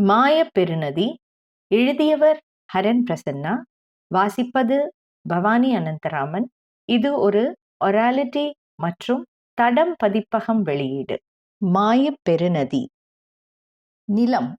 மாய பெருநதி எழுதியவர் ஹரன் பிரசன்னா வாசிப்பது பவானி அனந்தராமன். இது ஒரு ஒராலிட்டி மற்றும் தடம் பதிப்பகம் வெளியீடு. மாய பெருநதி நிலம்.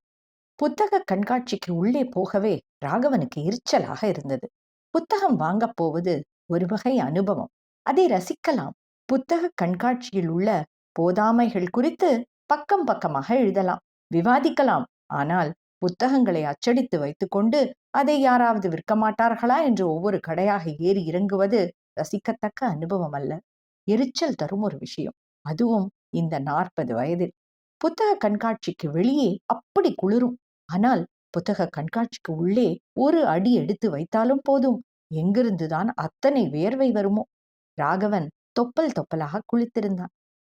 புத்தக கண்காட்சிக்கு உள்ளே போகவே ராகவனுக்கு எரிச்சலாக இருந்தது. புத்தகம் வாங்கப் போவது ஒரு வகை அனுபவம். அதை ரசிக்கலாம். புத்தக கண்காட்சியில் உள்ள போதாமைகள் குறித்து பக்கம் பக்கமாக எழுதலாம். விவாதிக்கலாம். ஆனால் புத்தகங்களை அச்சடித்து வைத்துக்கொண்டு அதை யாராவது விற்க மாட்டார்களா என்று ஒவ்வொரு கடையாக ஏறி இறங்குவது ரசிக்கத்தக்க அனுபவம் அல்ல. எரிச்சல் தரும் ஒரு விஷயம். அதுவும் இந்த நாற்பது வயதில். புத்தக கண்காட்சிக்கு வெளியே அப்படி குளிரும். ஆனால் புத்தக கண்காட்சிக்கு உள்ளே ஒரு அடி எடுத்து வைத்தாலும் போதும். எங்கிருந்துதான் அத்தனை வேர்வை வருமோ? ராகவன் தொப்பல் தொப்பலாக குளித்திருந்தான்.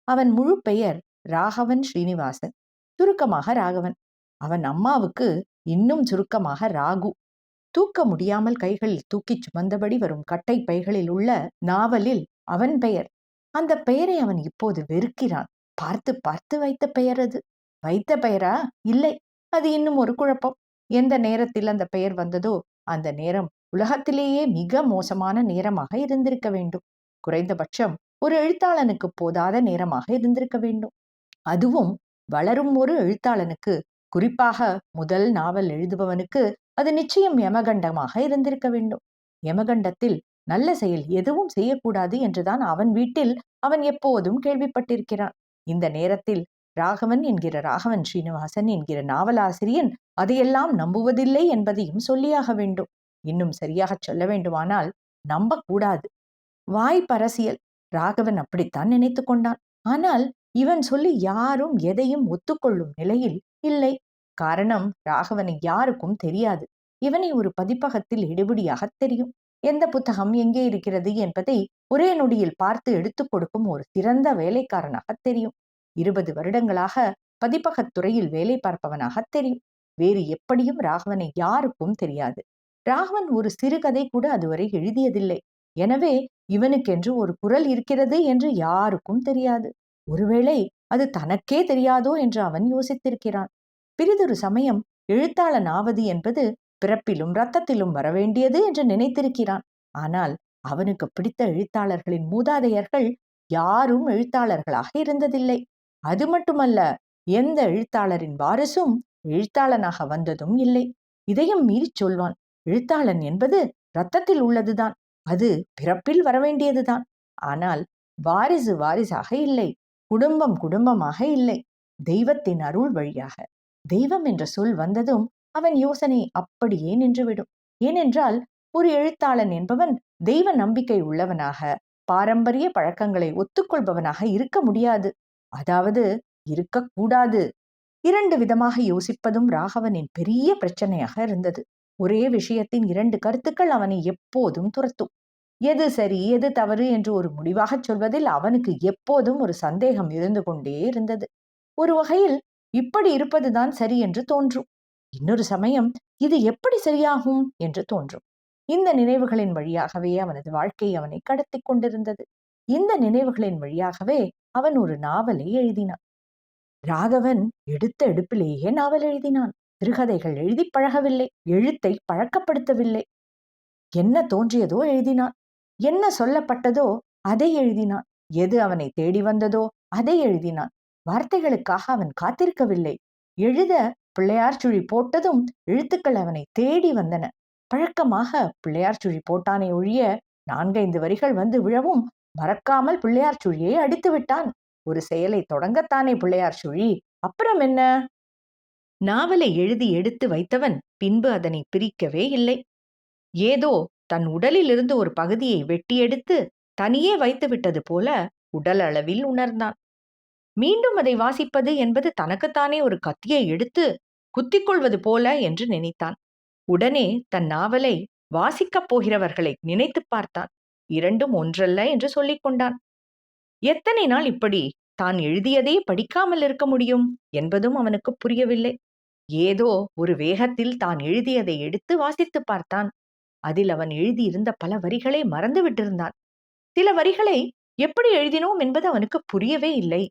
அவன் முழு பெயர் ராகவன் ஸ்ரீனிவாசன். சுருக்கமாக ராகவன். அவன் அம்மாவுக்கு இன்னும் சுருக்கமாக ராகு. தூக்க முடியாமல் கைகளில் தூக்கிச் சுமந்தபடி வரும் கட்டை பைகளில் உள்ள நாவலில் அவன் பெயர். அந்த பெயரை அவன் இப்போது வெறுக்கிறான். பார்த்து பார்த்து வைத்த பெயர் அது. வைத்த பெயரா? இல்லை. அது இன்னும் ஒரு குழப்பம். எந்த நேரத்தில் அந்த பெயர் வந்ததோ அந்த நேரம் உலகத்திலேயே மிக மோசமான நேரமாக இருந்திருக்க வேண்டும். குறைந்தபட்சம் ஒரு எழுத்தாளனுக்கு போதாத நேரமாக இருந்திருக்க வேண்டும். அதுவும் வளரும் ஒரு எழுத்தாளனுக்கு குறிப்பாக முதல் நாவல் எழுதுபவனுக்கு அது நிச்சயம் யமகண்டமாக இருந்திருக்க வேண்டும். யமகண்டத்தில் நல்ல செயல் எதுவும் செய்யக்கூடாது என்றுதான் அவன் வீட்டில் அவன் எப்போதும் கேள்விப்பட்டிருக்கிறான். இந்த நேரத்தில் ராகவன் என்கிற ராகவன் ஸ்ரீனிவாசன் என்கிற நாவலாசிரியன் அதையெல்லாம் நம்புவதில்லை என்பதையும் சொல்லியாக வேண்டும். இன்னும் சரியாக சொல்ல வேண்டுமானால் நம்பக்கூடாது. வாய் பரசியல் ராகவன் அப்படித்தான் நினைத்து கொண்டான். ஆனால் இவன் சொல்லி யாரும் எதையும் ஒத்துக்கொள்ளும் நிலையில் இல்லை. காரணம் ராகவனை யாருக்கும் தெரியாது. இவனை ஒரு பதிப்பகத்தில் எடுபடியாக தெரியும். எந்த புத்தகம் எங்கே இருக்கிறது என்பதை ஒரே நொடியில் பார்த்து எடுத்துக் கொடுக்கும் ஒரு சிறந்த வேலைக்காரனாக தெரியும். இருபது வருடங்களாக பதிப்பகத் துறையில் வேலை பார்ப்பவனாக தெரியும். வேறு எப்படியும் ராகவனை யாருக்கும் தெரியாது. ராகவன் ஒரு சிறுகதை கூட அதுவரை எழுதியதில்லை. எனவே இவனுக்கென்று ஒரு குரல் இருக்கிறது என்று யாருக்கும் தெரியாது. ஒருவேளை அது தனக்கே தெரியாதோ என்று அவன் யோசித்திருக்கிறான். பிறிதொரு சமயம் எழுத்தாளன் ஆவது என்பது பிறப்பிலும் ரத்தத்திலும் வரவேண்டியது என்று நினைத்திருக்கிறான். ஆனால் அவனுக்கு பிடித்த எழுத்தாளர்களின் மூதாதையர்கள் யாரும் எழுத்தாளர்களாக இருந்ததில்லை. அது மட்டுமல்ல எந்த எழுத்தாளரின் வாரிசும் எழுத்தாளனாக வந்ததும் இல்லை. இதையும் மீறிச் சொல்வான் எழுத்தாளன் என்பது ரத்தத்தில் உள்ளதுதான் அது பிறப்பில் வரவேண்டியதுதான். ஆனால் வாரிசு வாரிசாக இல்லை. குடும்பம் குடும்பமாக இல்லை. தெய்வத்தின் அருள் வழியாக. தெய்வம் என்ற சொல் வந்ததும் அவன் யோசனை அப்படியே நின்றுவிடும். ஏனென்றால் ஒரு எழுத்தாளன் என்பவன் தெய்வ நம்பிக்கை உள்ளவனாக பாரம்பரிய பழக்கங்களை ஒத்துக்கொள்பவனாக இருக்க முடியாது. அதாவது இருக்கக்கூடாது. இரண்டு விதமாக யோசிப்பதும் ராகவனின் பெரிய பிரச்சனையாக இருந்தது. ஒரே விஷயத்தின் இரண்டு கருத்துக்கள் அவனை எப்போதும் துரத்தும். எது சரி எது தவறு என்று ஒரு முடிவாகச் சொல்வதில் அவனுக்கு எப்போதும் ஒரு சந்தேகம் இருந்து கொண்டே இருந்தது. ஒரு வகையில் இப்படி இருப்பதுதான் சரி என்று தோன்றும். இன்னொரு சமயம் இது எப்படி சரியாகும் என்று தோன்றும். இந்த நினைவுகளின் வழியாகவே அவனது வாழ்க்கை அவனை கடத்தி கொண்டிருந்தது. இந்த நினைவுகளின் வழியாகவே அவன் ஒரு நாவலை எழுதினான். ராகவன் எடுத்த எடுப்பிலேயே நாவல் எழுதினான். சிறுகதைகள் எழுதி பழகவில்லை எழுத்தை பழக்கப்படுத்தவில்லை. என்ன தோன்றியதோ எழுதினான். என்ன சொல்லப்பட்டதோ அதை எழுதினான். எது அவனை தேடி வந்ததோ அதை எழுதினான். வார்த்தைகளுக்காக அவன் காத்திருக்கவில்லை. எழுத பிள்ளையார் சுழி போட்டதும் எழுத்துக்கள் அவனை தேடி வந்தன. பழக்கமாக பிள்ளையார் சுழி போட்டானே ஒழிய நான்கைந்து வரிகள் வந்து விழவும் மறக்காமல் பிள்ளையார் சுழியை அடித்து விட்டான். ஒரு செயலை தொடங்கத்தானே பிள்ளையார் சுழி. அப்புறம் என்ன? நாவலை எழுதி எடுத்து வைத்தவன் பின்பு அதனை பிரிக்கவே இல்லை. ஏதோ தன் உடலிலிருந்து ஒரு பகுதியை வெட்டி எடுத்து தனியே வைத்து விட்டது போல உடல் அளவில் உணர்ந்தான். மீண்டும் அதை வாசிப்பது என்பது தனக்குத்தானே ஒரு கத்தியை எடுத்து குத்திக் கொள்வது போல என்று நினைத்தான். உடனே தன் நாவலை வாசிக்கப் போகிறவர்களை நினைத்து பார்த்தான். இரண்டும் ஒன்றல்ல என்று சொல்லிக் கொண்டான். எத்தனை நாள் இப்படி தான் எழுதியதே படிக்காமல் இருக்க முடியும் என்பதும் அவனுக்கு புரியவில்லை. ஏதோ ஒரு வேகத்தில் தான் எழுதியதை எடுத்து வாசித்து பார்த்தான். அதில் அவன் எழுதியிருந்த பல வரிகளை மறந்து விட்டிருந்தான். சில வரிகளை எப்படி எழுதினோம் என்பது அவனுக்கு புரியவே இல்லை.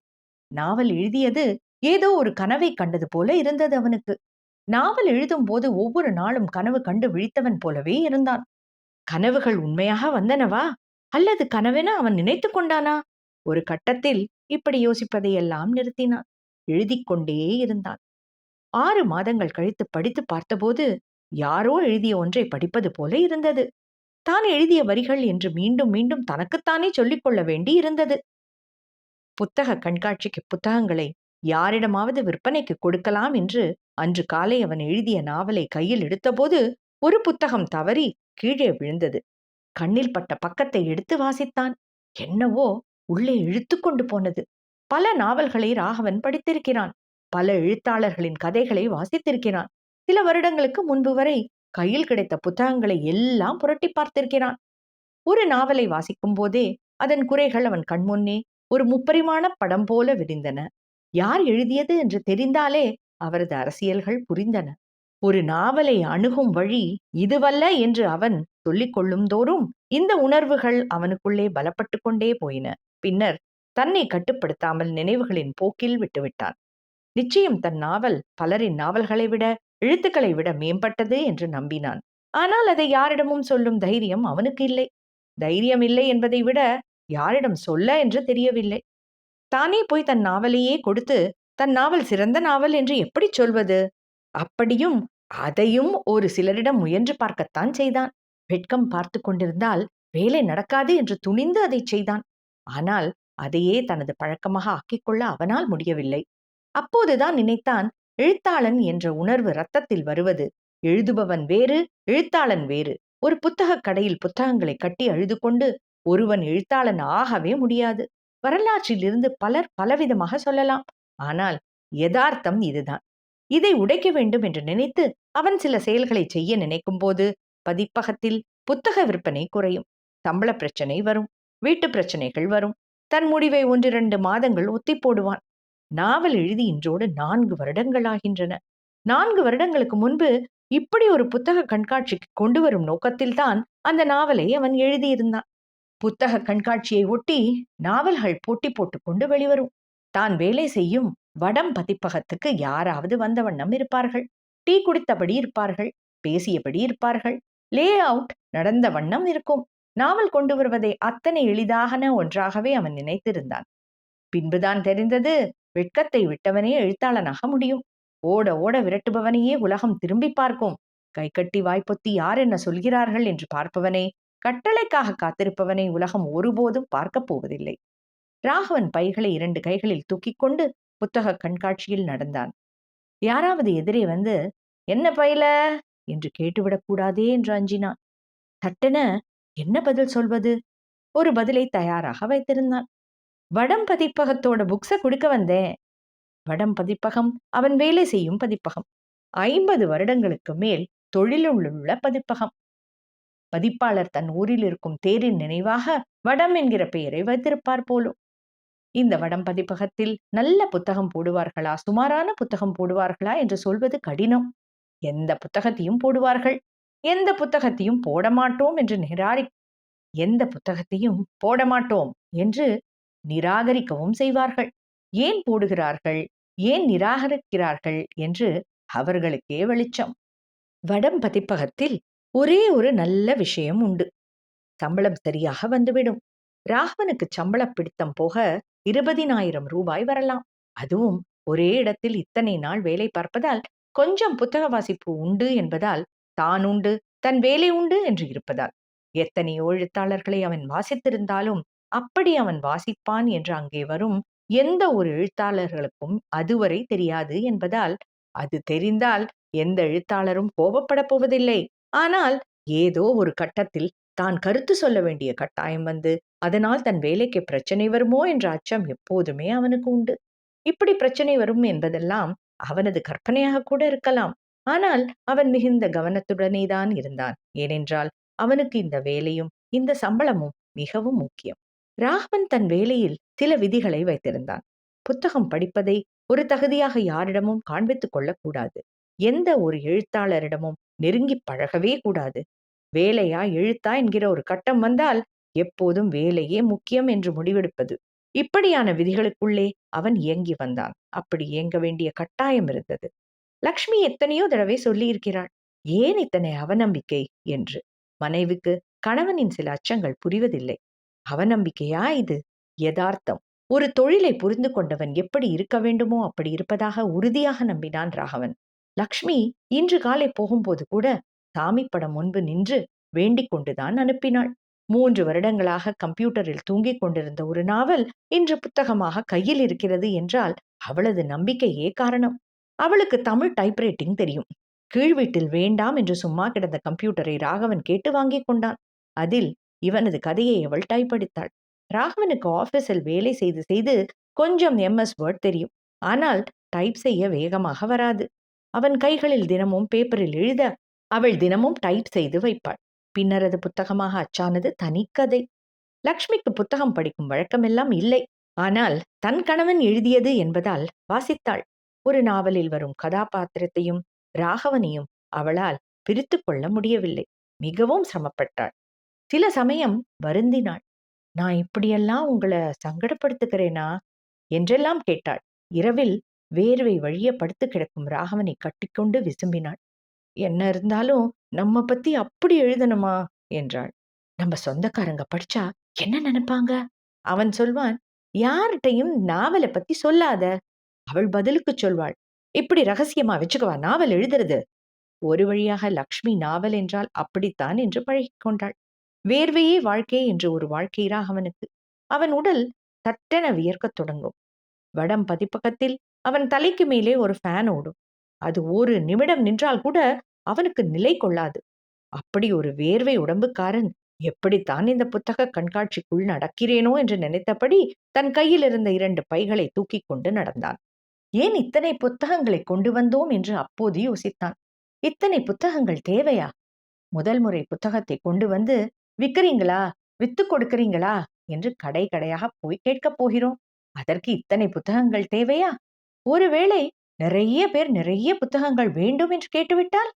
நாவல் எழுதியது ஏதோ ஒரு கனவை கண்டது போல இருந்தது அவனுக்கு. நாவல் எழுதும் போது ஒவ்வொரு நாளும் கனவு கண்டு விழித்தவன் போலவே இருந்தான். கனவுகள் உண்மையாக வந்தனவா? அல்லது கனவென அவன் நினைத்து கொண்டானா? ஒரு கட்டத்தில் இப்படி யோசிப்பதையெல்லாம் நிறுத்தினான். எழுதிக் கொண்டே இருந்தான். ஆறு மாதங்கள் கழித்து படித்து பார்த்தபோது யாரோ எழுதிய ஒன்றை படிப்பது போல இருந்தது. தான் எழுதிய வரிகள் என்று மீண்டும் மீண்டும் தனக்குத்தானே சொல்லிக் கொள்ள வேண்டி இருந்தது. புத்தக கண்காட்சிக்கு புத்தகங்களை யாரிடமாவது விற்பனைக்கு கொடுக்கலாம் என்று அன்று காலை அவன் எழுதிய நாவலை கையில் எடுத்தபோது ஒரு புத்தகம் தவறி கீழே விழுந்தது. கண்ணில் பட்ட பக்கத்தை எடுத்து வாசித்தான். என்னவோ உள்ளே இழுத்து கொண்டு போனது. பல நாவல்களை ராகவன் படித்திருக்கிறான். பல எழுத்தாளர்களின் கதைகளை வாசித்திருக்கிறான். சில வருடங்களுக்கு முன்பு வரை கையில் கிடைத்த புத்தகங்களை எல்லாம் புரட்டி பார்த்திருக்கிறான். ஒரு நாவலை வாசிக்கும் போதே அதன் குறைகள் அவன் கண்முன்னே ஒரு முப்பரிமாண படம் போல விரிந்தன. யார் எழுதியது என்று தெரிந்தாலே அவரது அரசியல்கள் புரிந்தன. ஒரு நாவலை அணுகும் வழி இதுவல்ல என்று அவன் சொல்லிக் கொள்ளும்தோறும் இந்த உணர்வுகள் அவனுக்குள்ளே பலப்பட்டு கொண்டே போயின. பின்னர் தன்னை கட்டுப்படுத்தாமல் நினைவுகளின் போக்கில் விட்டுவிட்டான். நிச்சயம் தன் நாவல் பலரின் நாவல்களை விட எழுத்துக்களை விட மேம்பட்டது என்று நம்பினான். ஆனால் அதை யாரிடமும் சொல்லும் தைரியம் அவனுக்கு இல்லை. தைரியம் இல்லை என்பதை விட யாரிடம் சொல்ல என்று தெரியவில்லை. தானே போய் தன் நாவலையே கொடுத்து தன் நாவல் சிறந்த நாவல் என்று எப்படி சொல்வது? அப்படியும் அதையும் ஒரு சிலரிடம் முயன்று பார்க்கத்தான் செய்தான். வெட்கம் பார்த்து கொண்டிருந்தால் வேலை நடக்காது என்று துணிந்து அதை செய்தான். ஆனால் அதையே தனது பழக்கமாக ஆக்கிக்கொள்ள அவனால் முடியவில்லை. அப்போதுதான் நினைத்தான் எழுத்தாளன் என்ற உணர்வு ரத்தத்தில் வருவது. எழுதுபவன் வேறு எழுத்தாளன் வேறு. ஒரு புத்தகக் கடையில் புத்தகங்களை கட்டி அழுது கொண்டு ஒருவன் எழுத்தாளன் ஆகவே முடியாது. வரலாற்றிலிருந்து பலர் பலவிதமாக சொல்லலாம். ஆனால் யதார்த்தம் இதுதான். இதை உடைக்க வேண்டும் என்று நினைத்து அவன் சில செயல்களை செய்ய நினைக்கும் போது பதிப்பகத்தில் புத்தக விற்பனை குறையும். சம்பள பிரச்சனை வரும். வீட்டு பிரச்சனைகள் வரும். தன் முடிவை ஒன்றிரண்டு மாதங்கள் ஒத்தி போடுவான். நாவல் எழுதி இன்றோடு நான்கு வருடங்களாகின்றன நான்கு வருடங்களுக்கு முன்பு இப்படி ஒரு புத்தக கண்காட்சிக்கு கொண்டு வரும் நோக்கத்தில்தான் அந்த நாவலை அவன் எழுதியிருந்தான். புத்தக கண்காட்சியை ஒட்டி நாவல்கள் போட்டி போட்டுக்கொண்டு வெளிவரும். தான் வேலை செய்யும் வடம் பதிப்பகத்துக்கு யாராவது வந்த வண்ணம் இருப்பார்கள். டீ குடித்தபடி இருப்பார்கள். பேசியபடி இருப்பார்கள். லே அவுட் நடந்த வண்ணம் இருக்கும். நாவல் கொண்டு வருவதை அத்தனை எளிதாகன ஒன்றாகவே அவன் நினைத்திருந்தான். பின்புதான் தெரிந்தது வெட்கத்தை விட்டவனே எழுத்தாளனாக முடியும். ஓட ஓட விரட்டுபவனையே உலகம் திரும்பி பார்க்கும். கை கட்டி வாய்ப்பொத்தி யார் என்ன சொல்கிறார்கள் என்று பார்ப்பவனே கட்டளைக்காக காத்திருப்பவனை உலகம் ஒருபோதும் பார்க்கப் போவதில்லை. ராகவன் பைகளை இரண்டு கைகளில் தூக்கிக் கொண்டு புத்தக கண்காட்சியில் நடந்தான். யாராவது எதிரே வந்து என்ன பயில என்று கேட்டுவிடக்கூடாதே என்று அஞ்சினான். தட்டென என்ன பதில் சொல்வது? ஒரு பதிலை தயாராக வைத்திருந்தான். வடம் பதிப்பகத்தோட புக்ஸ கொடுக்க வந்தேன். வடம் பதிப்பகம் அவன் வேலை செய்யும் பதிப்பகம். ஐம்பது வருடங்களுக்கு மேல் தொழிலுள்ள பதிப்பகம். பதிப்பாளர் தன் ஊரில் இருக்கும் தேரின் நினைவாக வடம் என்கிற பெயரை வைத்திருப்பார் போலும். இந்த வடம் பதிப்பகத்தில் நல்ல புத்தகம் போடுவார்களா? சுமாரான புத்தகம் போடுவார்களா? என்று சொல்வது கடினம். எந்த புத்தகத்தையும் போடுவார்கள்? எந்த புத்தகத்தையும் போட மாட்டோம் என்று நிராகரி எந்த புத்தகத்தையும் போட மாட்டோம் என்று நிராகரிக்கவும் செய்வார்கள். ஏன் போடுகிறார்கள்? ஏன் நிராகரிக்கிறார்கள்? என்று அவர்களுக்கே வெளிச்சம். வடம் பதிப்பகத்தில் ஒரே ஒரு நல்ல விஷயம் உண்டு. சம்பளம் சரியாக வந்துவிடும். ராகவனுக்கு சம்பள பிடித்தம் போக இருபதினாயிரம் ரூபாய் வரலாம். அதுவும் ஒரே இடத்தில் இத்தனை நாள் வேலை பார்ப்பதால் கொஞ்சம் புத்தக வாசிப்பு உண்டு என்பதால் தான் உண்டு தன் வேலை உண்டு என்று இருப்பதால். எத்தனையோ எழுத்தாளர்களை அவன் வாசித்திருந்தாலும் அப்படி அவன் வாசிப்பான் என்று அங்கே வரும் எந்த ஒரு எழுத்தாளர்களுக்கும் அதுவரை தெரியாது என்பதால் அது தெரிந்தால் எந்த எழுத்தாளரும் கோபப்பட போவதில்லை. ஆனால் ஏதோ ஒரு கட்டத்தில் தான் கருத்து சொல்ல வேண்டிய கட்டாயம் வந்து அதனால் தன் வேலைக்கு பிரச்சனை வருமோ என்ற அச்சம் எப்போதுமே அவனுக்கு உண்டு. இப்படி பிரச்சனை வரும் என்பதெல்லாம் அவனது கற்பனையாக கூட இருக்கலாம். ஆனால் அவன் மிகுந்த கவனத்துடனே தான் இருந்தான். ஏனென்றால் அவனுக்கு இந்த வேலையும் இந்த சம்பளமும் மிகவும் முக்கியம். ராகவன் தன் வேலையில் சில விதிகளை வைத்திருந்தான். புத்தகம் படிப்பதை ஒரு தகுதியாக யாரிடமும் காண்பித்துக் கொள்ளக்கூடாது. எந்த ஒரு எழுத்தாளரிடமும் நெருங்கி பழகவே கூடாது. வேலையா எழுத்தா என்கிற ஒரு கட்டம் வந்தால் எப்போதும் வேலையே முக்கியம் என்று முடிவெடுப்பது. இப்படியான விதிகளுக்குள்ளே அவன் இயங்கி வந்தான். அப்படி இயங்க வேண்டிய கட்டாயம் இருந்தது. லக்ஷ்மி எத்தனையோ தடவை சொல்லியிருக்கிறாள் ஏன் இத்தனை அவநம்பிக்கை? என்று. மனைவிக்கு கணவனின் சில அச்சங்கள் புரிவதில்லை. அவநம்பிக்கையா இது? யதார்த்தம். ஒரு தொழிலை புரிந்து கொண்டவன் எப்படி இருக்க வேண்டுமோ அப்படி இருப்பதாக உறுதியாக நம்பினான் ராகவன். லக்ஷ்மி இன்று காலை போகும்போது கூட சாமி படம் முன்பு நின்று வேண்டிக் கொண்டுதான் அனுப்பினாள். மூன்று வருடங்களாக கம்ப்யூட்டரில் தூங்கிக் கொண்டிருந்த ஒரு நாவல் இன்று புத்தகமாக கையில் இருக்கிறது என்றால் அவளது நம்பிக்கையே காரணம். அவளுக்கு தமிழ் டைப்ரைட்டிங் தெரியும். கீழ் வீட்டில் வேண்டாம் என்று சும்மா கிடந்த கம்ப்யூட்டரை ராகவன் கேட்டு வாங்கிக் கொண்டான். அதில் இவனது கதையை அவள் டைப் அடித்தாள் ராகவனுக்கு ஆபீஸில் வேலை செய்து செய்து கொஞ்சம் எம்எஸ் வேர்ட் தெரியும். ஆனால் டைப் செய்ய வேகமாக வராது. அவன் கைகளில் தினமும் பேப்பரில் எழுத அவள் தினமும் டைப் செய்து வைப்பாள். பின்னர் அது புத்தகமாக அச்சானது தனிக்கதை லக்ஷ்மிக்கு புத்தகம் படிக்கும் வழக்கமெல்லாம் இல்லை. ஆனால் தன் கணவன் எழுதியது என்பதால் வாசித்தாள். ஒரு நாவலில் வரும் கதாபாத்திரத்தையும் ராகவனையும் அவளால் பிரித்து கொள்ள முடியவில்லை. மிகவும் சிரமப்பட்டாள். சில சமயம் வருந்தினாள். நான் இப்படியெல்லாம் உங்களை சங்கடப்படுத்துகிறேனா? என்றெல்லாம் கேட்டாள். இரவில் வேர்வை வழிய படுத்து கிடக்கும் ராகவனை கட்டிக்கொண்டு விசும்பினாள். என்ன இருந்தாலும் நம்ம பத்தி அப்படி எழுதணுமா? என்றாள். நம்ம சொந்தக்காரங்க படிச்சா என்ன நினைப்பாங்க? அவன் சொல்வான் யார்கிட்டையும் நாவலை பத்தி சொல்லாத. அவள் பதிலுக்கு சொல்வாள் இப்படி ரகசியமா வச்சுக்கவா நாவல் எழுதுறது? ஒரு வழியாக லக்ஷ்மி நாவல் என்றால் அப்படித்தான் என்று பழகிக்கொண்டாள். வேர்வையே வாழ்க்கை என்று ஒரு வாழ்க்கையிரா அவனுக்கு. அவன் உடல் தட்டென வியர்க்கத் தொடங்கும். வடம் பதிப்பகத்தில் அவன் தலைக்கு மேலே ஒரு ஃபேன் ஓடும். அது ஒரு நிமிடம் நின்றால் கூட அவனுக்கு நிலை கொள்ளாது. அப்படி ஒரு வேர்வை உடம்புக்காரன் எப்படித்தான் இந்த புத்தக கண்காட்சிக்குள் நடக்கிறேனோ என்று நினைத்தபடி தன் கையில் இருந்த இரண்டு பைகளை தூக்கி கொண்டு நடந்தான். ஏன் இத்தனை புத்தகங்களை கொண்டு வந்தோம்? என்று அப்போது யோசித்தான். இத்தனை புத்தகங்கள் தேவையா? முதல் முறை புத்தகத்தை கொண்டு வந்து விற்கிறீங்களா வித்து கொடுக்கிறீங்களா? என்று கடை கடையாக போய் கேட்கப் போகிறோம். அதற்கு இத்தனை புத்தகங்கள் தேவையா? ஒருவேளை நிறைய பேர் நிறைய புத்தகங்கள் வேண்டும் என்று கேட்டுவிட்டால்?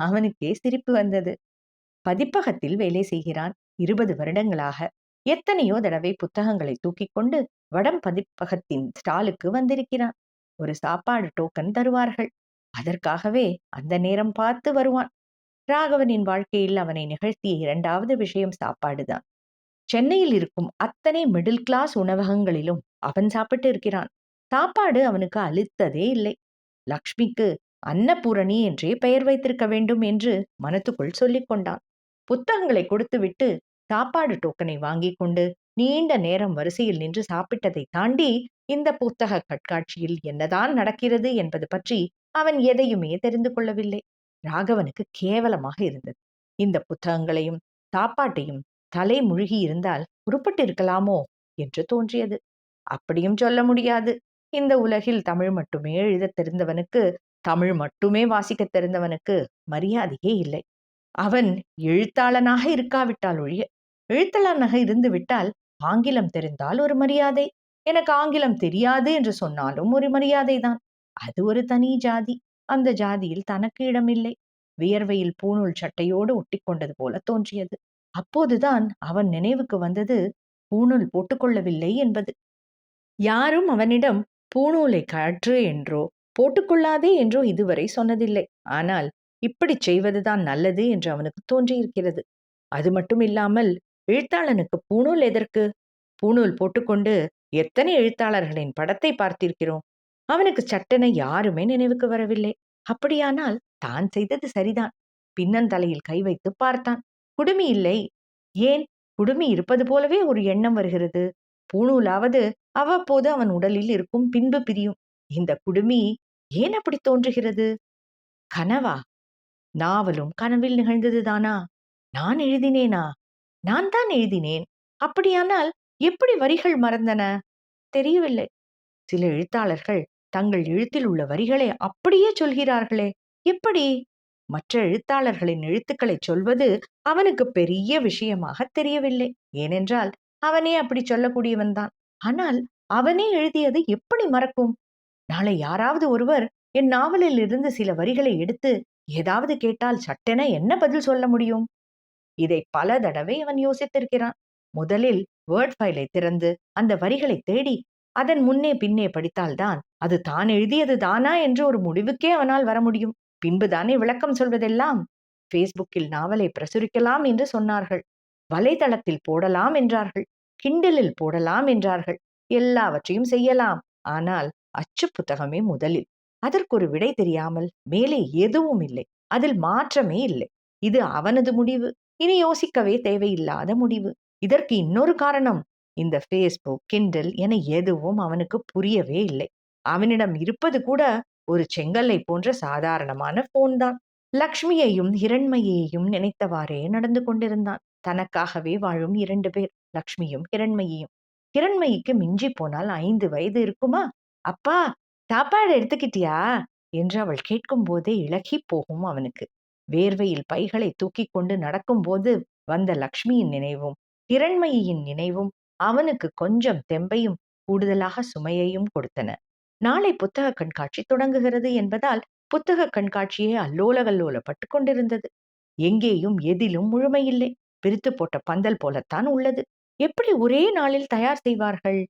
அவனுக்கே சிரிப்பு வந்தது. பதிப்பகத்தில் வேலை செய்கிறான். இருபது வருடங்களாக எத்தனையோ தடவை புத்தகங்களை தூக்கி கொண்டு வடம் பதிப்பகத்தின் ஸ்டாலுக்கு வந்திருக்கிறான். ஒரு சாப்பாடு டோக்கன் தருவார்கள். அதற்காகவே அந்த நேரம் பார்த்து வருவான். ராகவனின் வாழ்க்கையில் அவனை நிகழ்த்திய இரண்டாவது விஷயம் சாப்பாடுதான். சென்னையில் இருக்கும் அத்தனை மிடில் கிளாஸ் உணவகங்களிலும் அவன் சாப்பிட்டு இருக்கிறான். சாப்பாடு அவனுக்கு அழுத்ததே இல்லை. லக்ஷ்மிக்கு அன்னபூரணி என்றே பெயர் வைத்திருக்க வேண்டும் என்று மனத்துக்குள் சொல்லிக் கொண்டான். புத்தகங்களை கொடுத்துவிட்டு சாப்பாடு டோக்கனை வாங்கி கொண்டு நீண்ட நேரம் வரிசையில் நின்று சாப்பிட்டதை தாண்டி இந்த புத்தக கண்காட்சியில் என்னதான் நடக்கிறது என்பது பற்றி அவன் எதையுமே தெரிந்து கொள்ளவில்லை. ராகவனுக்கு கேவலமாக இருந்தது. இந்த புத்தகங்களையும் சாப்பாட்டையும் தலை முழுகி இருந்தால் உருப்பட்டிருக்கலாமோ என்று தோன்றியது. அப்படியும் சொல்ல முடியாது. இந்த உலகில் தமிழ் மட்டுமே எழுத தெரிந்தவனுக்கு தமிழ் மட்டுமே வாசிக்க தெரிந்தவனுக்கு மரியாதையே இல்லை. அவன் எழுத்தாளனாக இருக்காவிட்டால் ஒழிய எழுத்தாளனாக இருந்து விட்டால் ஆங்கிலம் தெரிந்தால் ஒரு மரியாதை. எனக்கு ஆங்கிலம் தெரியாது என்று சொன்னாலும் ஒரு மரியாதை தான் அது ஒரு தனி ஜாதி. அந்த ஜாதியில் தனக்கு இடமில்லை. வியர்வையில் பூணூல் சட்டையோடு ஒட்டிக்கொண்டது போல தோன்றியது. அப்போதுதான் அவன் நினைவுக்கு வந்தது பூணூல் போட்டுக்கொள்ளவில்லை என்பது. யாரும் அவனிடம் பூணூலை கற்று என்றோ போட்டுக்கொள்ளாதே என்றோ இதுவரை சொன்னதில்லை. ஆனால் இப்படி செய்வதுதான் நல்லது என்று அவனுக்கு தோன்றியிருக்கிறது. அது மட்டும் இல்லாமல் எழுத்தாளனுக்கு பூணூல் எதற்கு? பூணூல் போட்டுக்கொண்டு எத்தனை எழுத்தாளர்களின் படத்தை பார்த்திருக்கிறோம்? அவனுக்கு சட்டென யாருமே நினைவுக்கு வரவில்லை. அப்படியானால் தான் செய்தது சரிதான். பின்னந்தலையில் கை வைத்து பார்த்தான். குடுமி இல்லை. ஏன்? குடுமி இருப்பது போலவே ஒரு எண்ணம் வருகிறது. பூணூலாவது அவ்வப்போது அவன் உடலில் இருக்கும் பின்பு பிரியும். இந்த குடுமி ஏன் அப்படி தோன்றுகிறது? கனவா? நாவலும் கனவில் நிகழ்ந்ததுதானா? நான் எழுதினேனா? நான் தான் எழுதினேன். அப்படியானால் எப்படி வரிகள் மறந்தன? தெரியவில்லை. சில எழுத்தாளர்கள் தங்கள் எழுத்தில் உள்ள வரிகளை அப்படியே சொல்கிறார்களே. எப்படி? மற்ற எழுத்தாளர்களின் எழுத்துக்களை சொல்வது அவனுக்கு பெரிய விஷயமாக தெரியவில்லை. ஏனென்றால் அவனே அப்படி சொல்லக்கூடியவன்தான் ஆனால் அவனே எழுதியது எப்படி மறக்கும்? நாளை யாராவது ஒருவர் என் நாவலில் இருந்து சில வரிகளை எடுத்து ஏதாவது கேட்டால் சட்டென என்ன பதில் சொல்ல முடியும்? இதை பல தடவை அவன் யோசித்திருக்கிறான். முதலில் வேர்ட் ஃபைலை திறந்து அந்த வரிகளை தேடி அதன் முன்னே பின்னே படித்தால்தான் அது தான் எழுதியது தானா என்று ஒரு முடிவுக்கே அவனால் வர முடியும். பின்புதானே விளக்கம் சொல்வதெல்லாம்? ஃபேஸ்புக்கில் நாவலை பிரசுரிக்கலாம் என்று சொன்னார்கள். வலைதளத்தில் போடலாம் என்றார்கள். கிண்டலில் போடலாம் என்றார்கள். எல்லாவற்றையும் செய்யலாம். ஆனால் அச்சு புத்தகமே முதலில். அதற்கு ஒரு விடை தெரியாமல் மேலே எதுவும் இல்லை. அதில் மாற்றமே இல்லை. இது அவனது முடிவு. இனி யோசிக்கவே தேவையில்லாத முடிவு. இதற்கு இன்னொரு காரணம். இந்த ஃபேஸ்புக் கிண்டல் என எதுவும் அவனுக்கு புரியவே இல்லை. அவனிடம் இருப்பது கூட ஒரு செங்கல்லை போன்ற சாதாரணமான போன் தான். லக்ஷ்மியையும் ஹிரண்மையையும் நினைத்தவாறே நடந்து கொண்டிருந்தான். தனக்காகவே வாழும் இரண்டு பேர் லக்ஷ்மியும் இரண்மையையும் ஹிரண்மைக்கு மிஞ்சி போனால் ஐந்து வயது இருக்குமா? அப்பா சாப்பாடு எடுத்துக்கிட்டியா? என்று அவள் கேட்கும் போதே இழகி போகும் அவனுக்கு. வேர்வையில் பைகளை தூக்கி கொண்டு நடக்கும்போது வந்த லக்ஷ்மியின் நினைவும் ஹிரண்மையின் நினைவும் அவனுக்கு கொஞ்சம் தெம்பையும் கூடுதலாக சுமையையும் கொடுத்தன. நாளை புத்தக கண்காட்சி தொடங்குகிறது என்பதால் புத்தக கண்காட்சியே அல்லோலகல்லோலப்பட்டு கொண்டிருந்தது. எங்கேயும் எதிலும் முழுமையில்லை. பிரித்து போட்ட பந்தல் போலத்தான் உள்ளது. எப்படி ஒரே நாளில் தயார் செய்வார்கள்?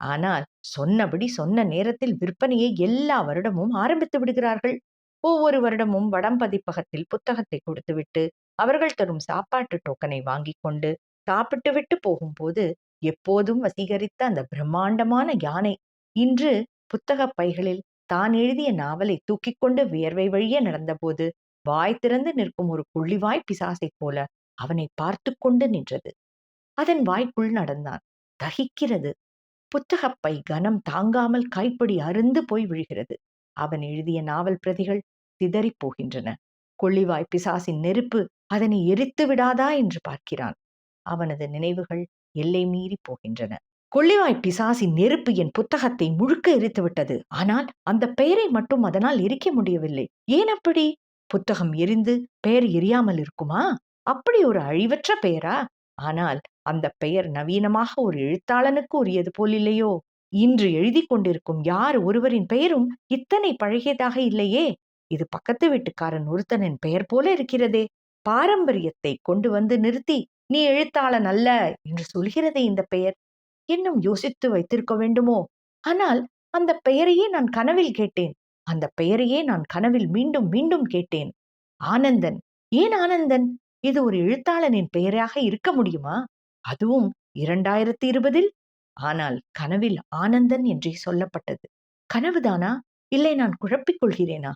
ஆனால் சொன்னபடி சொன்ன நேரத்தில் விற்பனையை எல்லா வருடமும் ஆரம்பித்து விடுகிறார்கள். ஒவ்வொரு வருடமும் வடம் பதிப்பகத்தில் புத்தகத்தை கொடுத்துவிட்டு அவர்கள் தரும் சாப்பாட்டு டோக்கனை வாங்கி கொண்டு சாப்பிட்டு விட்டு போகும்போது எப்போதும் வசீகரித்த அந்த பிரம்மாண்டமான யானை. இன்று புத்தகப் பைகளில் தான் எழுதிய நாவலை தூக்கிக் கொண்டு வியர்வை வழிய நடந்தபோது வாய் திறந்து நிற்கும் ஒரு புள்ளிவாய் பிசாசைப் போல அவனை பார்த்து கொண்டு நின்றது. அதன் வாய்க்குள் நடந்தான். தகிக்கிறது. புத்தகப்பை கனம் தாங்காமல் கைப்படி அருந்து போய் விழுகிறது. அவன் எழுதிய நாவல் பிரதிகள் சிதறிப் போகின்றன. கொள்ளிவாய் பிசாசின் நெருப்பு அதனை எரித்து விடாதா என்று பார்க்கிறான். அவனது நினைவுகள் எல்லை மீறி போகின்றன. கொள்ளிவாய் பிசாசின் நெருப்பு என் புத்தகத்தை முழுக்க எரித்துவிட்டது ஆனால் அந்த பெயரை மட்டும் அதனால் எரிக்க முடியவில்லை. ஏன் அப்படி? புத்தகம் எரிந்து பெயர் எரியாமல் இருக்குமா? அப்படி ஒரு அழிவற்ற பெயரா? ஆனால் அந்த பெயர் நவீனமாக ஒரு எழுத்தாளனுக்கு உரியது போல் இல்லையோ? இன்று எழுதி கொண்டிருக்கும் யார் ஒருவரின் பெயரும் இத்தனை பழகியதாக இல்லையே? இது பக்கத்து வீட்டுக்காரன் ஒருத்தனின் பெயர் போல இருக்கிறதே. பாரம்பரியத்தை கொண்டு வந்து நிறுத்தி நீ எழுத்தாளன் அல்ல என்று சொல்கிறதே இந்த பெயர். இன்னும் யோசித்து வைத்திருக்க வேண்டுமோ? ஆனால் அந்த பெயரையே நான் கனவில் கேட்டேன். அந்த பெயரையே நான் கனவில் மீண்டும் மீண்டும் கேட்டேன். ஆனந்தன். ஏன் ஆனந்தன்? இது ஒரு எழுத்தாளனின் பெயராக இருக்க முடியுமா? அதுவும் இரண்டாயிரத்தி இருபதில் ஆனால் கனவில் ஆனந்தன் என்றே சொல்லப்பட்டது. கனவுதானா? இல்லை நான் குழப்பிக் கொள்கிறேனா?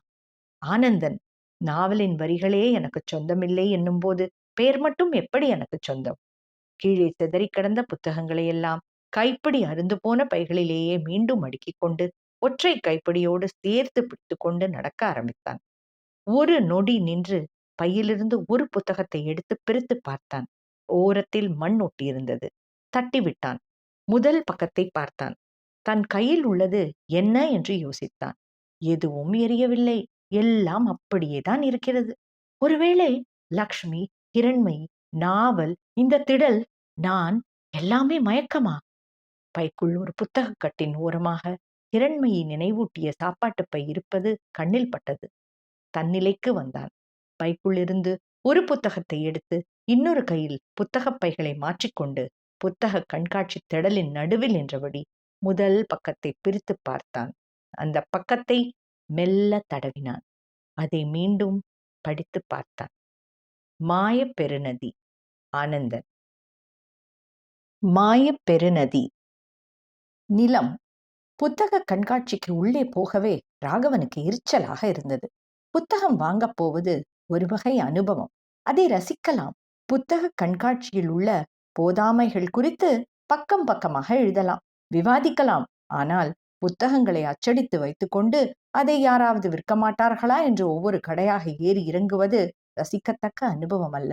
ஆனந்தன். நாவலின் வரிகளே எனக்கு சொந்தமில்லை என்னும் போது பெயர் மட்டும் எப்படி எனக்கு சொந்தம்? கீழே சிதறி கிடந்த புத்தகங்களை எல்லாம் கைப்பிடி அருந்து போன பைகளிலேயே மீண்டும் அடுக்கிக் கொண்டு ஒற்றை கைப்பிடியோடு சேர்த்து பிடித்து கொண்டு நடக்க ஆரம்பித்தான். ஒரு நொடி நின்று பையிலிருந்து ஒரு புத்தகத்தை எடுத்து பிரித்து பார்த்தான். ஓரத்தில் மண் ஒட்டியிருந்தது. தட்டிவிட்டான் முதல் பக்கத்தை பார்த்தான். தன் கையில் உள்ளது என்ன என்று யோசித்தான். எதுவும் எரியவில்லை. எல்லாம் அப்படியேதான் இருக்கிறது. ஒருவேளை லக்ஷ்மி கிரண்மை நாவல் இந்த திடல் நான் எல்லாமே மயக்கமா? பைக்குள் ஒரு புத்தகக்கட்டின் ஓரமாக இரண்மையை நினைவூட்டிய சாப்பாட்டு பை இருப்பது கண்ணில் பட்டது. தன்னிலைக்கு வந்தான். பைக்குள்ளிருந்து ஒரு புத்தகத்தை எடுத்து இன்னொரு கையில் புத்தகப் பைகளை மாற்றிக்கொண்டு புத்தக கண்காட்சி திடலின் நடுவில் நின்றபடி முதல் பக்கத்தை பிரித்து பார்த்தான். அந்த பக்கத்தை மெல்ல தடவினான். அதை மீண்டும் படித்து பார்த்தான். மாய பெருநதி ஆனந்தன். மாய பெருநதி நிலம் புத்தக கண்காட்சிக்கு உள்ளே போகவே ராகவனுக்கு எரிச்சலாக இருந்தது. புத்தகம் வாங்கப் போவது ஒரு வகை அனுபவம். அதை ரசிக்கலாம். புத்தக கண்காட்சியில் உள்ள போதாமைகள் குறித்து பக்கம் பக்கமாக எழுதலாம். விவாதிக்கலாம். ஆனால் புத்தகங்களை அச்சடித்து வைத்துக்கொண்டு அதை யாராவது விற்க மாட்டார்களா என்று ஒவ்வொரு கடையாக ஏறி இறங்குவது ரசிக்கத்தக்க அனுபவம் அல்ல.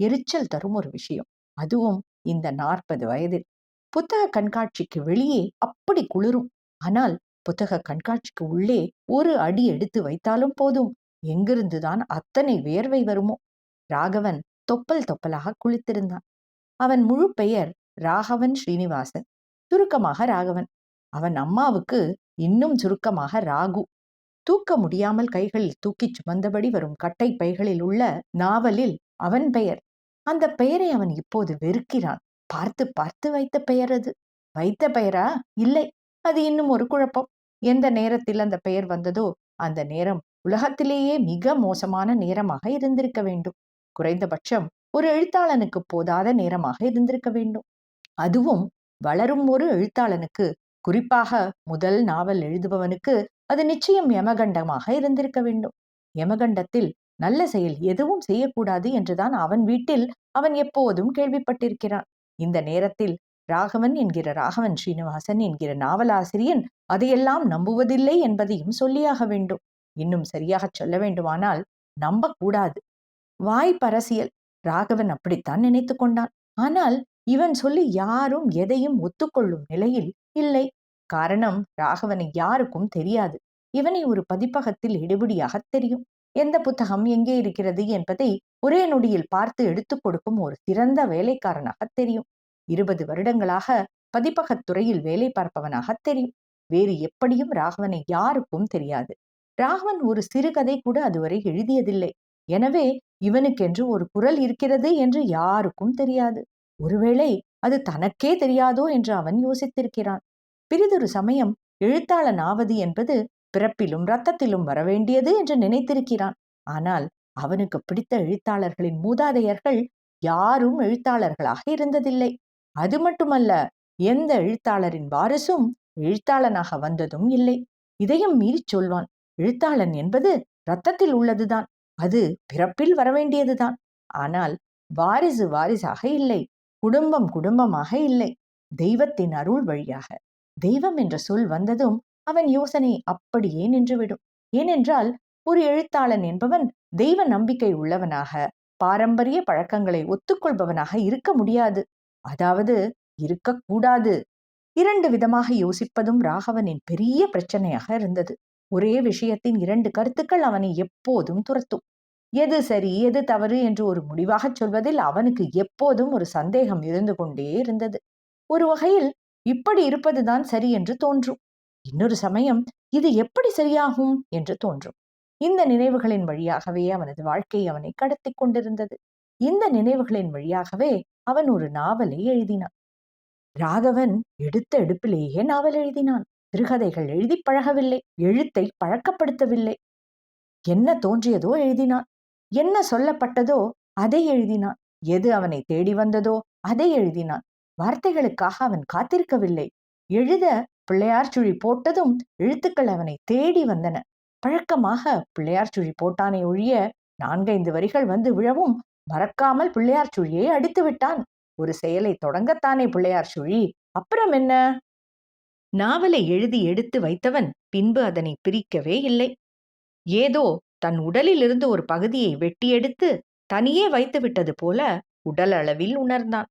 எரிச்சல் தரும் ஒரு விஷயம். அதுவும் இந்த நாற்பது வயதில். புத்தக கண்காட்சிக்கு வெளியே அப்படி குளிரும். ஆனால் புத்தக கண்காட்சிக்கு உள்ளே ஒரு அடி எடுத்து வைத்தாலும் போதும். எங்கிருந்துதான் அத்தனை வேர்வை வருமோ? ராகவன் தொப்பல் தொப்பலாக குளித்திருந்தான். அவன் முழு பெயர் ராகவன் ஸ்ரீனிவாசன். சுருக்கமாக ராகவன். அவன் அம்மாவுக்கு இன்னும் சுருக்கமாக ராகு. தூக்க முடியாமல் கைகளில் தூக்கிச் சுமந்தபடி வரும் கட்டை பைகளில் உள்ள நாவலில் அவன் பெயர். அந்த பெயரை அவன் இப்போது வெறுக்கிறான். பார்த்து பார்த்து வைத்த பெயர் அது. வைத்த பெயரா? இல்லை. அது இன்னும் ஒரு குழப்பம். எந்த நேரத்தில் அந்த பெயர் வந்ததோ அந்த நேரம் உலகத்திலேயே மிக மோசமான நேரமாக இருந்திருக்க வேண்டும். குறைந்தபட்சம் ஒரு எழுத்தாளனுக்கு போதாத நேரமாக இருந்திருக்க வேண்டும். அதுவும் வளரும் ஒரு எழுத்தாளனுக்கு குறிப்பாக முதல் நாவல் எழுதுபவனுக்கு அது நிச்சயம் யமகண்டமாக இருந்திருக்க வேண்டும். யமகண்டத்தில் நல்ல செயல் எதுவும் செய்யக்கூடாது என்றுதான் அவன் வீட்டில் அவன் எப்போதும் கேள்விப்பட்டிருக்கிறான். இந்த நேரத்தில் ராகவன் என்கிற ராகவன் ஸ்ரீனிவாசன் என்கிற நாவலாசிரியன் அதையெல்லாம் நம்புவதில்லை என்பதையும் சொல்லியாக வேண்டும். இன்னும் சரியாகச் சொல்ல வேண்டுமானால் நம்பக்கூடாது. வாய் பரசியல். ராகவன் அப்படித்தான் நினைத்து கொண்டான். ஆனால் இவன் சொல்லி யாரும் எதையும் ஒத்துக்கொள்ளும் நிலையில் இல்லை. காரணம் ராகவனை யாருக்கும் தெரியாது. இவனை ஒரு பதிப்பகத்தில் எடுபடியாக தெரியும். எந்த புத்தகம் எங்கே இருக்கிறது என்பதை ஒரே நொடியில் பார்த்து எடுத்துக் கொடுக்கும் ஒரு சிறந்த வேலைக்காரனாக தெரியும். இருபது வருடங்களாக பதிப்பகத் துறையில் வேலை பார்ப்பவனாக தெரியும். வேறு எப்படியும் ராகவனை யாருக்கும் தெரியாது. ராகவன் ஒரு சிறுகதை கூட அதுவரை எழுதியதில்லை. எனவே இவனுக்கென்று ஒரு குரல் இருக்கிறது என்று யாருக்கும் தெரியாது. ஒருவேளை அது தனக்கே தெரியாதோ என்று அவன் யோசித்திருக்கிறான். பிறிதொரு சமயம் எழுத்தாளன் ஆவது என்பது பிறப்பிலும் ரத்தத்திலும் வரவேண்டியது என்று நினைத்திருக்கிறான். ஆனால் அவனுக்கு பிடித்த எழுத்தாளர்களின் மூதாதையர்கள் யாரும் எழுத்தாளர்களாக இருந்ததில்லை. அது மட்டுமல்ல எந்த எழுத்தாளரின் வாரிசும் எழுத்தாளனாக வந்ததும் இல்லை. இதையும் மீறி சொல்வான் எழுத்தாளன் என்பது ரத்தத்தில் உள்ளதுதான் அது பிறப்பில் வரவேண்டியதுதான். ஆனால் வாரிசு வாரிசாக இல்லை குடும்பம் குடும்பமாக இல்லை தெய்வத்தின் அருள் வழியாக. தெய்வம் என்ற சொல் வந்ததும் அவன் யோசனை அப்படியே நின்றுவிடும். ஏனென்றால் ஒரு எழுத்தாளன் என்பவன் தெய்வ நம்பிக்கை உள்ளவனாக பாரம்பரிய பழக்கங்களை ஒத்துக்கொள்பவனாக இருக்க முடியாது. அதாவது இருக்கக்கூடாது. இரண்டு விதமாக யோசிப்பதும் ராகவனின் பெரிய பிரச்சனையாக இருந்தது. ஒரே விஷயத்தின் இரண்டு கருத்துக்கள் அவனை எப்போதும் துரத்தும். எது சரி எது தவறு என்று ஒரு முடிவாகச் சொல்வதில் அவனுக்கு எப்போதும் ஒரு சந்தேகம் இருந்து கொண்டே இருந்தது. ஒரு வகையில் இப்படி இருப்பதுதான் சரி என்று தோன்றும். இன்னொரு சமயம் இது எப்படி சரியாகும்? என்று தோன்றும். இந்த நினைவுகளின் வழியாகவே அவனது வாழ்க்கை அவனை கடத்தி கொண்டிருந்தது. இந்த நினைவுகளின் வழியாகவே அவன் ஒரு நாவலை எழுதினான். ராகவன் எடுத்த எடுப்பிலேயே நாவல் எழுதினான். சிறுகதைகள் எழுதி பழகவில்லை. எழுத்தை பழக்கப்படுத்தவில்லை. என்ன தோன்றியதோ எழுதினான். என்ன சொல்லப்பட்டதோ அதை எழுதினான். எது அவனை தேடி வந்ததோ அதை எழுதினான். வார்த்தைகளுக்காக அவன் காத்திருக்கவில்லை. எழுத பிள்ளையார் சுழி போட்டதும் எழுத்துக்கள் அவனை தேடி வந்தன. பழக்கமாக பிள்ளையார் சுழி போட்டானே ஒழிய நான்கைந்து வரிகள் வந்து விழவும் மறக்காமல் பிள்ளையார் சுழியை அடித்து விட்டான். ஒரு செயலை தொடங்கத்தானே பிள்ளையார் சுழி? அப்புறம் என்ன? நாவலை எழுதி எடுத்து வைத்தவன் பின்பு அதனை பிரிக்கவே இல்லை. ஏதோ தன் உடலிலிருந்து ஒரு பகுதியை வெட்டியெடுத்து தனியே வைத்து விட்டது போல உடல் அளவில் உணர்ந்தான்.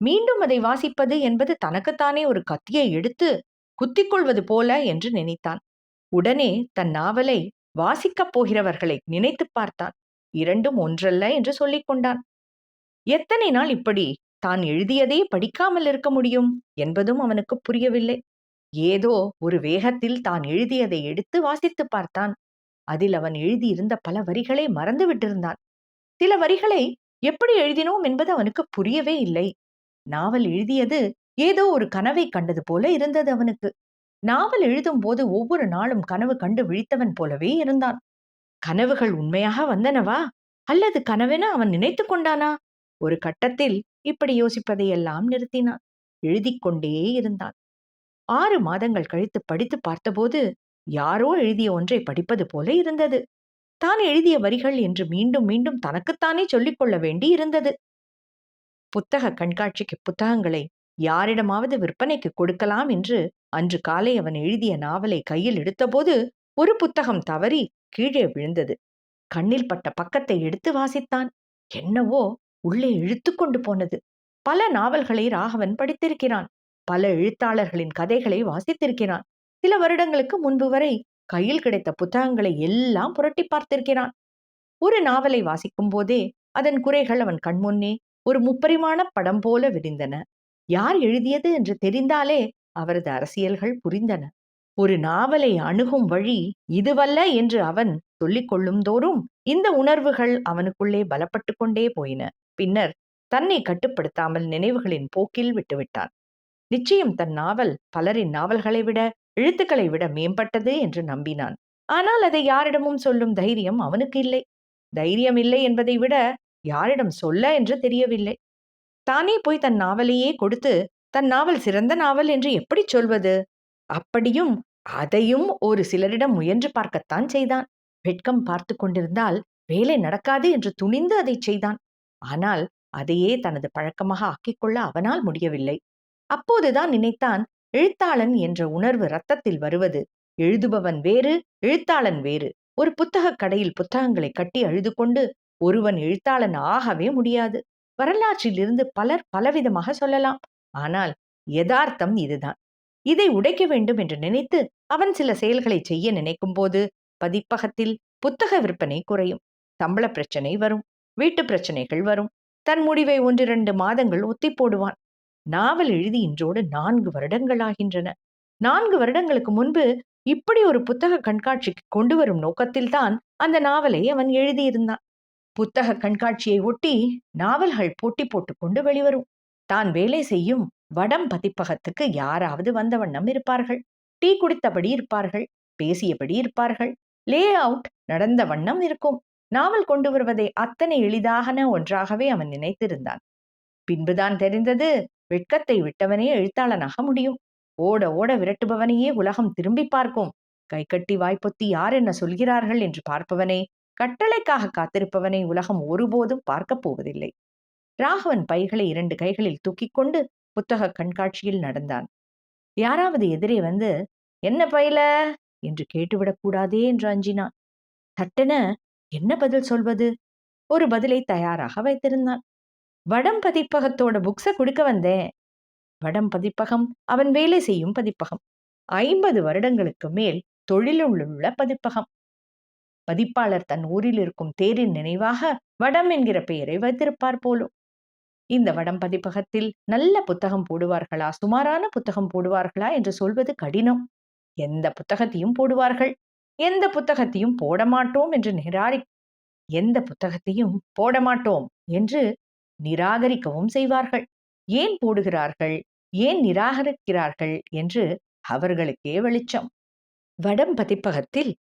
மீண்டும் அதை வாசிப்பது என்பது தனக்குத்தானே ஒரு கத்தியை எடுத்து குத்திக் கொள்வது போல என்று நினைத்தான். உடனே தன் நாவலை வாசிக்கப் போகிறவர்களை நினைத்து பார்த்தான். இரண்டும் ஒன்றல்ல என்று சொல்லிக் கொண்டான். எத்தனை நாள் இப்படி தான் எழுதியதே படிக்காமல் இருக்க முடியும் என்பதும் அவனுக்கு புரியவில்லை. ஏதோ ஒரு வேகத்தில் தான் எழுதியதை எடுத்து வாசித்து பார்த்தான். அதில் அவன் எழுதியிருந்த பல வரிகளை மறந்து விட்டிருந்தான். சில வரிகளை எப்படி எழுதினோம் என்பது அவனுக்கு புரியவே இல்லை. நாவல் எழுதியது ஏதோ ஒரு கனவை கண்டது போல இருந்தது அவனுக்கு. நாவல் எழுதும் போது ஒவ்வொரு நாளும் கனவு கண்டு விழித்தவன் போலவே இருந்தான். கனவுகள் உண்மையாக வந்தனவா? அல்லது கனவென அவன் நினைத்து கொண்டானா? ஒரு கட்டத்தில் இப்படி யோசிப்பதையெல்லாம் நிறுத்தினான். எழுதிக் கொண்டே இருந்தான். ஆறு மாதங்கள் கழித்து படித்து பார்த்தபோது யாரோ எழுதிய ஒன்றை படிப்பது போல இருந்தது. தான் எழுதிய வரிகள் என்று மீண்டும் மீண்டும் தனக்குத்தானே சொல்லிக் கொள்ள வேண்டி இருந்தது. புத்தக கண்காட்சிக்கு புத்தகங்களை யாரிடமாவது விற்பனைக்கு கொடுக்கலாம் என்று அன்று காலை அவன் எழுதிய நாவலை கையில் எடுத்தபோது ஒரு புத்தகம் தவறி கீழே விழுந்தது. கண்ணில் பட்ட பக்கத்தை எடுத்து வாசித்தான். என்னவோ உள்ளே இழுத்து கொண்டு போனது. பல நாவல்களை ராகவன் படித்திருக்கிறான். பல எழுத்தாளர்களின் கதைகளை வாசித்திருக்கிறான். சில வருடங்களுக்கு முன்பு வரை கையில் கிடைத்த புத்தகங்களை எல்லாம் புரட்டி பார்த்திருக்கிறான். ஒரு நாவலை வாசிக்கும் போதே அதன் குறைகள் அவன் கண்முன்னே ஒரு முப்பரிமாண படம் போல விரிந்தன. யார் எழுதியது என்று தெரிந்தாலே அவரது அரசியல்கள் புரிந்தன. ஒரு நாவலை அணுகும் வழி இதுவல்ல என்று அவன் சொல்லிக் கொள்ளும் தோறும் இந்த உணர்வுகள் அவனுக்குள்ளே பலப்பட்டு கொண்டே போயின. பின்னர் தன்னை கட்டுப்படுத்தாமல் நினைவுகளின் போக்கில் விட்டுவிட்டான். நிச்சயம் தன் நாவல் பலரின் நாவல்களை விட எழுத்துக்களை விட மேம்பட்டது என்று நம்பினான். ஆனால் அதை யாரிடமும் சொல்லும் தைரியம் அவனுக்கு இல்லை. தைரியம் இல்லை என்பதை விட யாரிடம் சொல்ல என்று தெரியவில்லை. தானே போய் தன் நாவலையே கொடுத்து தன் நாவல் சிறந்த நாவல் என்று எப்படி சொல்வது? அப்படியும் அதையும் ஒரு சிலரிடம் முயன்று பார்க்கத்தான் செய்தான். வெட்கம் பார்த்து கொண்டிருந்தால் வேலை நடக்காது என்று துணிந்து அதை செய்தான். ஆனால் அதையே தனது பழக்கமாக ஆக்கிக்கொள்ள அவனால் முடியவில்லை. அப்போதுதான் நினைத்தான் எழுத்தாளன் என்ற உணர்வு ரத்தத்தில் வருவது. எழுதுபவன் வேறு எழுத்தாளன் வேறு. ஒரு புத்தகக் கடையில் புத்தகங்களை கட்டி அழுது கொண்டு ஒருவன் எழுத்தாளன் ஆகவே முடியாது. வரலாற்றிலிருந்து பலர் பலவிதமாக சொல்லலாம். ஆனால் யதார்த்தம் இதுதான். இதை உடைக்க வேண்டும் என்று நினைத்து அவன் சில செயல்களை செய்ய நினைக்கும் போது பதிப்பகத்தில் புத்தக விற்பனை குறையும். சம்பள பிரச்சனை வரும். வீட்டு பிரச்சனைகள் வரும். தன் முடிவை ஒன்றிரண்டு மாதங்கள் ஒத்தி போடுவான். நாவல் எழுதி இன்றோடு நான்கு வருடங்கள் ஆகின்றன. நான்கு வருடங்களுக்கு முன்பு இப்படி ஒரு புத்தக கண்காட்சிக்கு கொண்டு வரும் நோக்கத்தில்தான் அந்த நாவலை அவன் எழுதியிருந்தான். புத்தக கண்காட்சியை ஒட்டி நாவல்கள் போட்டி போட்டுக்கொண்டு வெளிவரும். தான் வேலை செய்யும் வடம் பதிப்பகத்துக்கு யாராவது வந்த வண்ணம் இருப்பார்கள். டீ குடித்தபடி இருப்பார்கள் பேசியபடி இருப்பார்கள். லே அவுட் நடந்த வண்ணம் இருக்கும். நாவல் கொண்டு வருவதை அத்தனை எளிதாகன ஒன்றாகவே அவன் நினைத்திருந்தான். பின்புதான் தெரிந்தது வெட்கத்தை விட்டவனே எழுத்தாளனாக முடியும். ஓட ஓட விரட்டுபவனையே உலகம் திரும்பி பார்க்கும். கைகட்டி வாய்ப்பொத்தி யார் என்ன சொல்கிறார்கள் என்று பார்ப்பவனே கட்டளைக்காக காத்திருப்பவனை உலகம் ஒருபோதும் பார்க்கப் போவதில்லை. ராகவன் பைகளை இரண்டு கைகளில் தூக்கிக் கொண்டு புத்தக கண்காட்சியில் நடந்தான். யாராவது எதிரே வந்து என்ன பயில என்று கேட்டுவிடக்கூடாதே என்று அஞ்சினான் தட்டென என்ன பதில் சொல்வது? ஒரு பதிலை தயாராக வைத்திருந்தான். வடம் பதிப்பகத்தோட புக்ஸை கொடுக்க வந்தேன். வடம் பதிப்பகம் அவன் வேலை செய்யும் பதிப்பகம். ஐம்பது வருடங்களுக்கு மேல் தொழிலுள்ள பதிப்பகம். பதிப்பாளர் தன் ஊரில் இருக்கும் தேரின் நினைவாக வடம் என்கிற பெயரை வைத்திருப்பார் போலும். இந்த வடம் பதிப்பகத்தில் நல்ல புத்தகம் போடுவார்களா? சுமாரான புத்தகம் போடுவார்களா? என்று சொல்வது கடினம். எந்த புத்தகத்தையும் போடுவார்கள். எந்த புத்தகத்தையும் போட மாட்டோம் என்று நிராகரி எந்த புத்தகத்தையும் போட மாட்டோம் என்று நிராகரிக்கவும் செய்வார்கள். ஏன் போடுகிறார்கள்? ஏன் நிராகரிக்கிறார்கள்? என்று அவர்களுக்கே வெளிச்சம். வடம் பதிப்பகத்தில்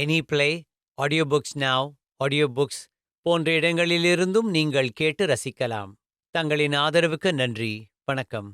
எனி பிளே ஆடியோ புக்ஸ் நாவ் ஆடியோ புக்ஸ் போன்ற இடங்களிலிருந்தும் நீங்கள் கேட்டு ரசிக்கலாம். தங்களின் ஆதரவுக்கு நன்றி. வணக்கம்.